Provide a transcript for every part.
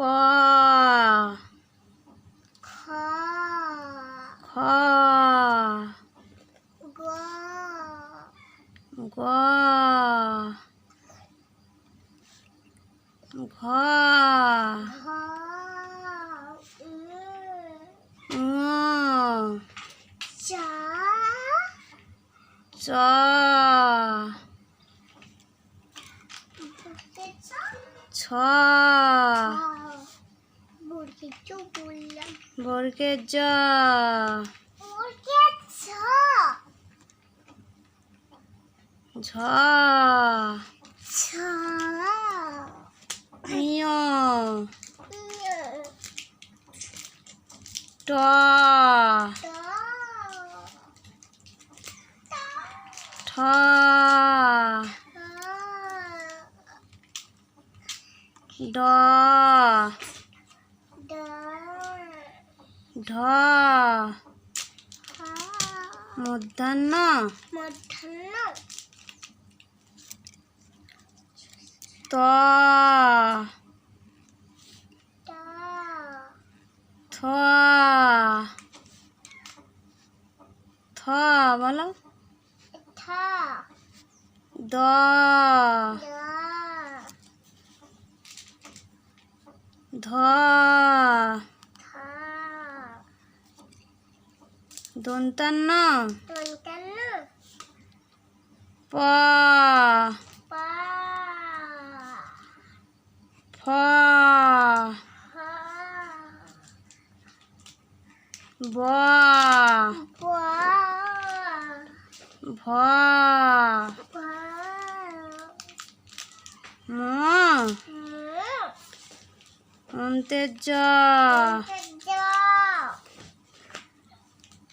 ক। খ। খ। গ। গ। ঘ। চ। ছ। বুড়কে চু বললাম বর্গের জ বুড়কে ছ ঝ ছ ইয় ট ঠ ড ঢ। মধ্যাহ্ন। মধ্যাহ্ন। ত। থ। থ বলো। দ। ধ। দন্তান্ন। প। ফ। ব। ভ। ম। অন্তের জ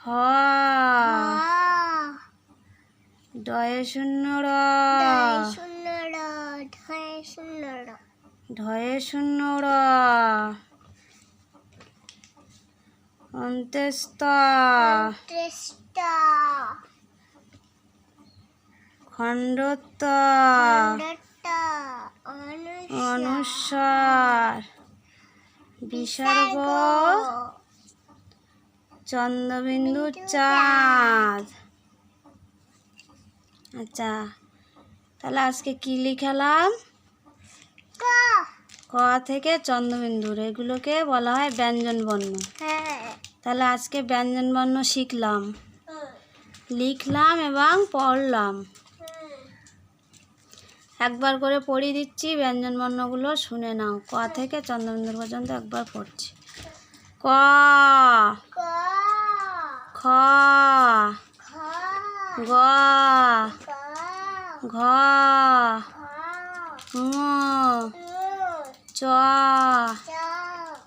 হ। ডয়ে শূন্য র। ঢয়ে শূন্য র অন্তেস্ত খণ্ডত্ব অনুস্বার বিসর্গ। চন্দ্রবিন্দু চাঁদ। আচ্ছা তাহলে আজকে কি লিখালাম? ক থেকে চন্দ্রবিন্দুর এগুলোকে বলা হয় ব্যঞ্জন বর্ণ। হ্যাঁ। তাহলে আজকে ব্যঞ্জন বর্ণ শিখলাম। লিখলাম এবং পড়লাম। একবার করে পড়িয়ে দিচ্ছি ব্যঞ্জন বর্ণগুলো শুনে নাও। ক থেকে চন্দ্রবিন্দুর পর্যন্ত একবার পড়ছি। ক। ক। খ গ ঘ চ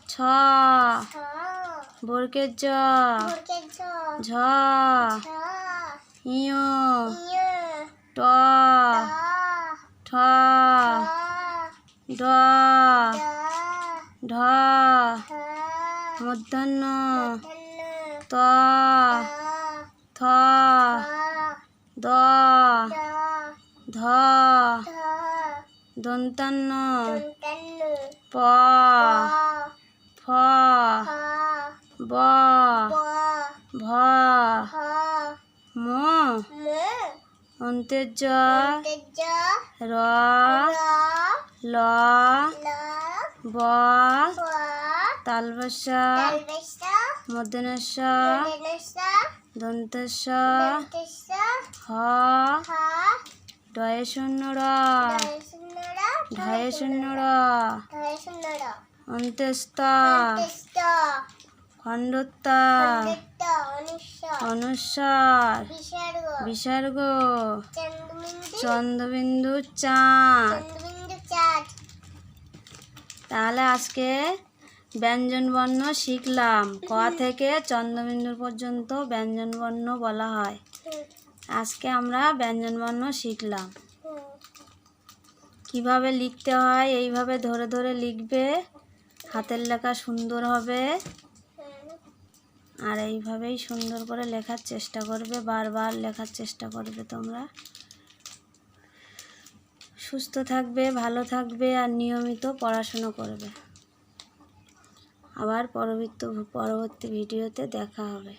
ছ বর্গের জ ঝ ইয় ট ঠ ড ঢ মধ্যাহ্ন ত দ, ধ দন্তান্ন প, ফ, ব, ভ, ম ম অন্তের জ তেজ র, ল, ব তালবসা মদেনসা দন্তেসা হ হ ডয়ে শূন্য র ঢয় ঢয়ে শূন্য র ঢয় শূন্যরা অন্তেস্ত তেষ্ট খণ্ডত্ব খণ্ডিত বিসর্গ চন্দ্রবিন্দু চাঁদ। তাহলে আজকে ব্যঞ্জন বর্ণ শিখলাম। ক থেকে চন্দ্রবিন্দু পর্যন্ত ব্যঞ্জন বর্ণ বলা হয়। আজকে আমরা ব্যঞ্জন বর্ণ শিখলাম। কীভাবে লিখতে হয়, এইভাবে ধরে ধরে লিখবে। হাতের লেখা সুন্দর হবে। আর এইভাবেই সুন্দর করে লেখার চেষ্টা করবে, বারবার লেখার চেষ্টা করবে তোমরা। সুস্থ থাকবে, ভালো থাকবে আর নিয়মিত পড়াশুনো করবে। আবার পরবর্তী পরবর্তী ভিডিওতে দেখা হবে।